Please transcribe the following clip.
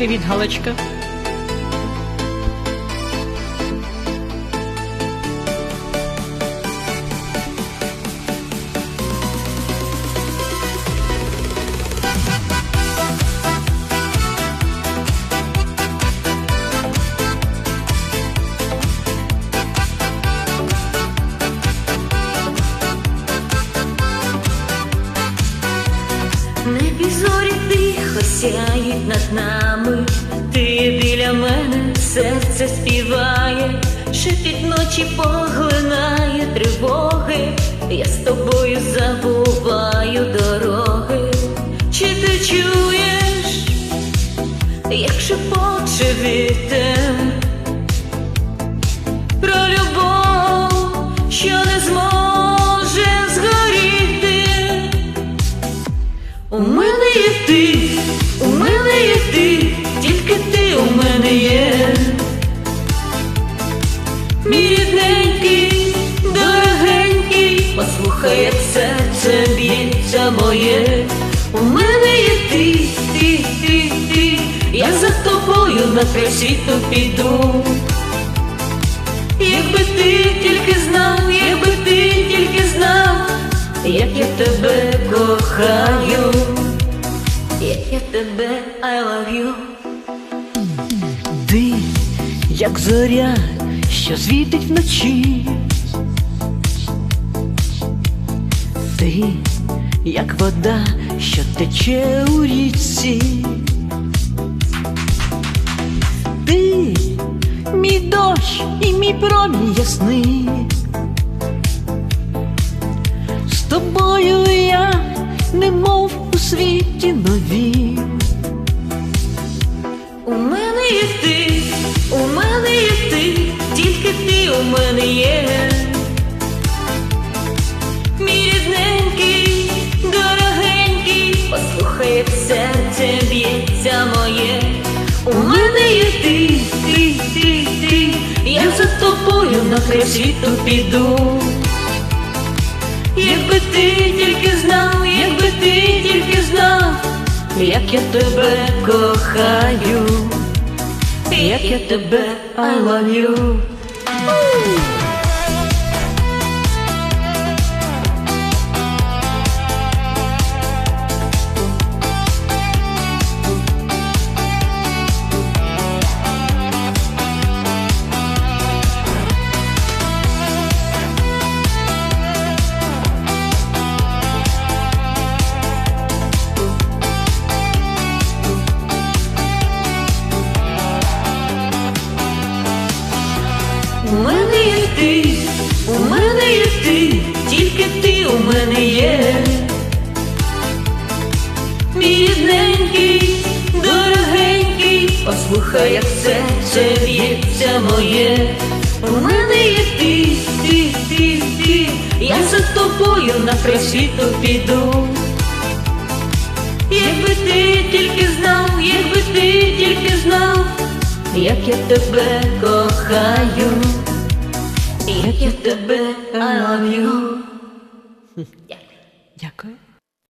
Привіт, Галочка. Небі зорі тихо сяють над нами, ти біля мене серце співає, шепіт ночі поглинає тривоги, я з тобою забуваю дороги. Чи ти чуєш, як шепоче вітер моє. У мене є ти, ти, ти, ти, я за тобою на край світу піду. Якби ти тільки знав, якби ти тільки знав, як я тебе кохаю, як я тебе I love you. Ти, як зоря, що світить вночі. Ти, як вода, що тече у річці. Ти, мій дощ і мій промінь ясний. З тобою я, немов у світі новім. У мене є ти, у мене є ти, тільки ти у мене є. На світу піду. Якби ти тільки знав, якби ти тільки знав, як я тебе кохаю, як я тебе I love you. Ти, у мене є ти, тільки ти у мене є. Мій рідненький, дорогенький, послухай, як серце б'ється моє. У мене є ти, ти, ти, ти, я за тобою на світу піду. Якби ти тільки знав, якби ти тільки знав, як я тебе кохаю, як я тебе I love you. Дякую. Дякую.